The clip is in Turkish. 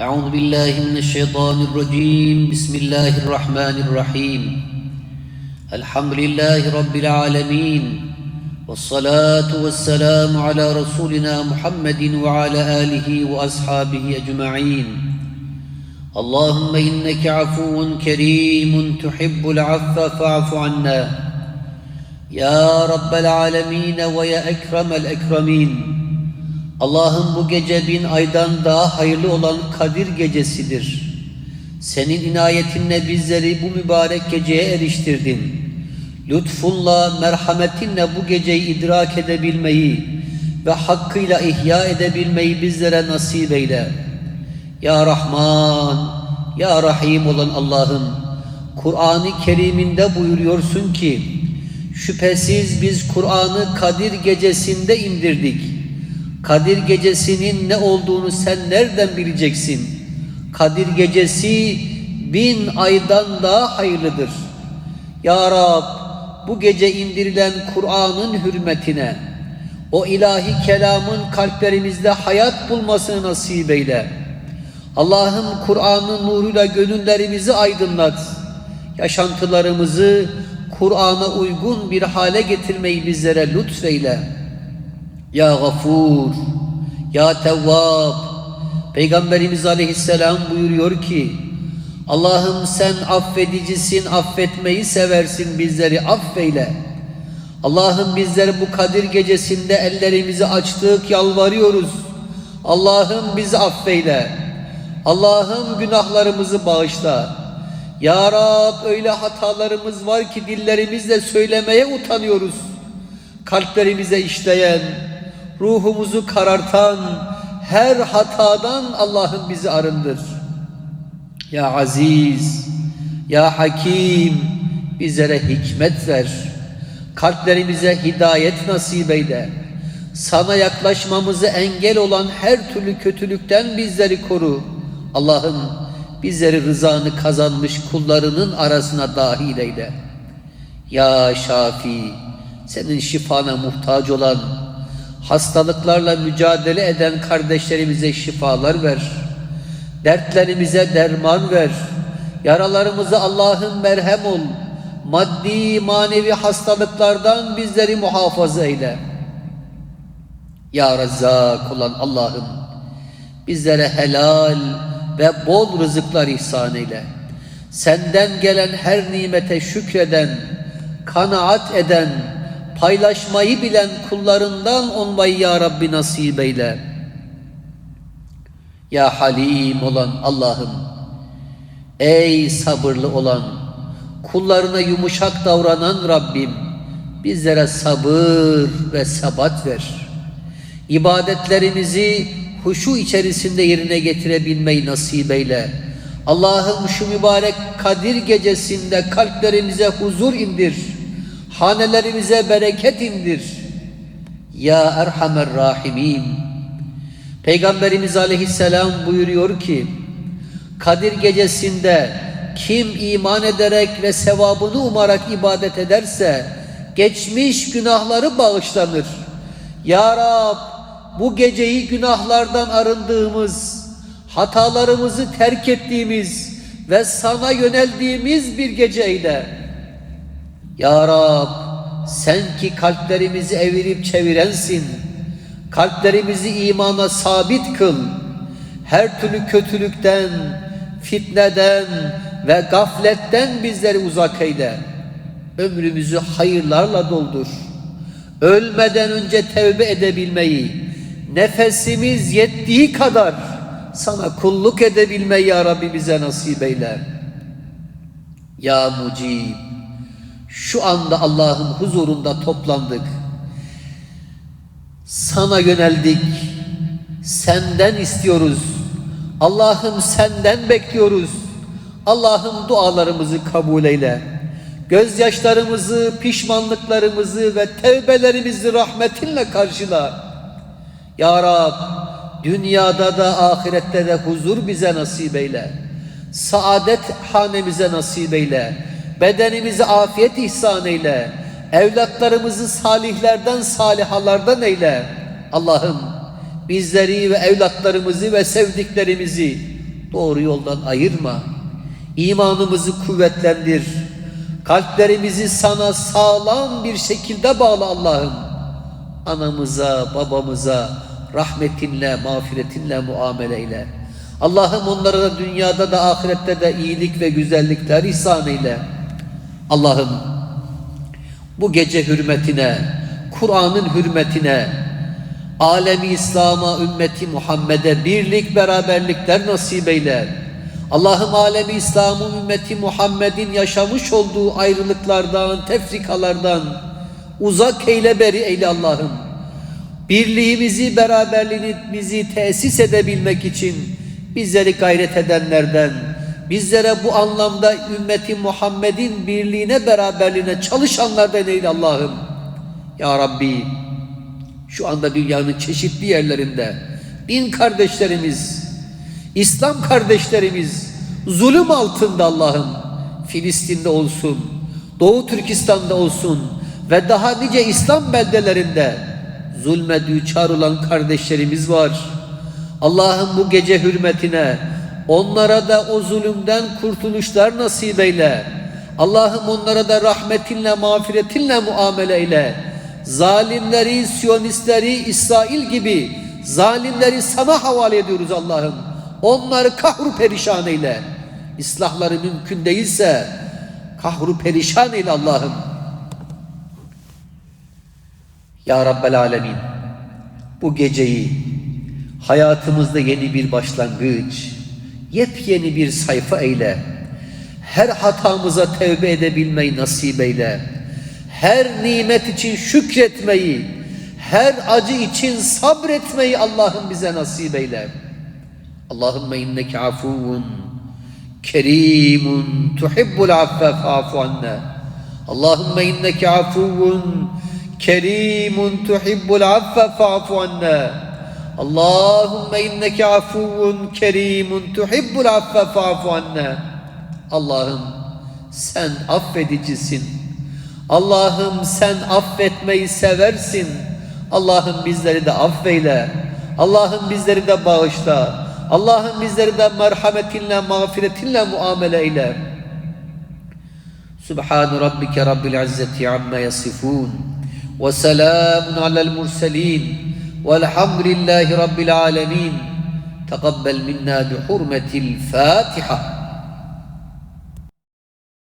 أعوذ بالله من الشيطان الرجيم. بسم الله الرحمن الرحيم. الحمد لله رب العالمين والصلاة والسلام على رسولنا محمد وعلى آله وأصحابه أجمعين. اللهم إنك عفو كريم تحب العفو فاعف عنا. يا رب العالمين ويا أكرم الأكرمين. Allah'ın bu gece bin aydan daha hayırlı olan Kadir gecesidir. Senin inayetinle bizleri bu mübarek geceye eriştirdin. Lütfunla, merhametinle bu geceyi idrak edebilmeyi ve hakkıyla ihya edebilmeyi bizlere nasip eyle. Ya Rahman, Ya Rahim olan Allah'ım, Kur'an-ı Kerim'inde buyuruyorsun ki, şüphesiz biz Kur'an'ı Kadir gecesinde indirdik. Kadir gecesinin ne olduğunu sen nereden bileceksin? Kadir gecesi bin aydan daha hayırlıdır. Ya Rab bu gece indirilen Kur'an'ın hürmetine o ilahi kelamın kalplerimizde hayat bulmasını nasip eyle. Allah'ım Kur'an'ın nuruyla gönüllerimizi aydınlat. Yaşantılarımızı Kur'an'a uygun bir hale getirmeyi bizlere lütfeyle. Ya Gafur, Ya Tevvab. Peygamberimiz Aleyhisselam buyuruyor ki, Allah'ım sen affedicisin, affetmeyi seversin, bizleri affeyle. Allah'ım bizler bu Kadir gecesinde ellerimizi açtık, yalvarıyoruz. Allah'ım bizi affeyle. Allah'ım günahlarımızı bağışla. Ya Rab öyle hatalarımız var ki dillerimizle söylemeye utanıyoruz. Kalplerimize işleyen, ruhumuzu karartan her hatadan Allah'ım bizi arındır. Ya Aziz, Ya Hakim bizlere hikmet ver. Kalplerimize hidayet nasip eyle. Sana yaklaşmamızı engel olan her türlü kötülükten bizleri koru. Allah'ım bizleri rızanı kazanmış kullarının arasına dahil eyle. Ya Şafi, senin şifana muhtaç olan, hastalıklarla mücadele eden kardeşlerimize şifalar ver. Dertlerimize derman ver. Yaralarımıza Allah'ın merhem ol. Maddi manevi hastalıklardan bizleri muhafaza eyle. Ya Rezzak olan Allah'ım bizlere helal ve bol rızıklar ihsan eyle. Senden gelen her nimete şükreden, kanaat eden, paylaşmayı bilen kullarından olmayı ya Rabbi nasip eyle. Ya Halim olan Allah'ım, ey sabırlı olan, kullarına yumuşak davranan Rabbim, bizlere sabır ve sebat ver. İbadetlerimizi huşu içerisinde yerine getirebilmeyi nasip eyle. Allah'ım şu mübarek Kadir gecesinde kalplerimize huzur indir. Hanelerimize bereket indir. Ya Erhamer Rahimin. Peygamberimiz Aleyhisselam buyuruyor ki, Kadir gecesinde kim iman ederek ve sevabını umarak ibadet ederse, geçmiş günahları bağışlanır. Ya Rab, bu geceyi günahlardan arındığımız, hatalarımızı terk ettiğimiz ve sana yöneldiğimiz bir geceyle. Ya Rab, sen ki kalplerimizi evirip çevirensin. Kalplerimizi imana sabit kıl. Her türlü kötülükten, fitneden ve gafletten bizleri uzak eyle. Ömrümüzü hayırlarla doldur. Ölmeden önce tevbe edebilmeyi, nefesimiz yettiği kadar sana kulluk edebilmeyi ya Rabbi bize nasip eyle. Ya Mucib, şu anda Allah'ın huzurunda toplandık. Sana yöneldik. Senden istiyoruz. Allah'ım senden bekliyoruz. Allah'ım dualarımızı kabul eyle. Gözyaşlarımızı, pişmanlıklarımızı ve tevbelerimizi rahmetinle karşıla. Ya Rab, dünyada da ahirette de huzur bize nasip eyle. Saadet hanemize nasip eyle. Bedenimize afiyet ihsan eyle. Evlatlarımızı salihlerden, salihalardan eyle. Allah'ım bizleri ve evlatlarımızı ve sevdiklerimizi doğru yoldan ayırma. İmanımızı kuvvetlendir. Kalplerimizi sana sağlam bir şekilde bağla Allah'ım. Anamıza, babamıza rahmetinle, mağfiretinle muamele eyle. Allah'ım onlara da dünyada da ahirette de iyilik ve güzellikler ihsan eyle. Allah'ım bu gece hürmetine, Kur'an'ın hürmetine, alemi İslam'a, ümmeti Muhammed'e birlik beraberlikler nasip eyle. Allah'ım alemi İslam'ın ümmeti Muhammed'in yaşamış olduğu ayrılıklardan, tefrikalardan uzak eyle beri eyle Allah'ım. Birliğimizi, beraberliğimizi tesis edebilmek için bizleri gayret edenlerden, bizlere bu anlamda ümmeti Muhammed'in birliğine, beraberliğine çalışanlardan eyle Allah'ım. Ya Rabbi, şu anda dünyanın çeşitli yerlerinde din kardeşlerimiz, İslam kardeşlerimiz zulüm altında Allah'ım. Filistin'de olsun, Doğu Türkistan'da olsun ve daha nice İslam beldelerinde zulme düçar olan kardeşlerimiz var. Allah'ım bu gece hürmetine onlara da o zulümden kurtuluşlar nasip eyle. Allah'ım onlara da rahmetinle, mağfiretinle muamele eyle. Zalimleri, Siyonistleri, İsrail gibi zalimleri sana havale ediyoruz Allah'ım. Onları kahru perişan eyle. İslahları mümkün değilse kahru perişan eyle Allah'ım. Ya Rabbel Alemin bu geceyi hayatımızda yeni bir başlangıç, yepyeni bir sayfa eyle. Her hatamıza tevbe edebilmeyi nasip eyle. Her nimet için şükretmeyi, her acı için sabretmeyi Allah'ım bize nasip eyle. Allahümme inneke afuvun kerimun tuhibbul affe fa'fu anna. Allahümme inneke afuvun kerimun tuhibbul affe fa'fu anna. Allahümme inneke afuvun kerimun tuhibbul affe fa'fu anna. Allah'ım sen affedicisin. Allah'ım sen affetmeyi seversin. Allah'ım bizleri de affeyle. Allah'ım bizleri de bağışla. Allah'ım bizleri de merhametinle, mağfiretinle muamele eyle. Subhan rabbike rabbil izzeti amma yasifun. Ve selamun alel murselin. والحمد لله رب العالمين. تقبل منا بحرمة الفاتحة.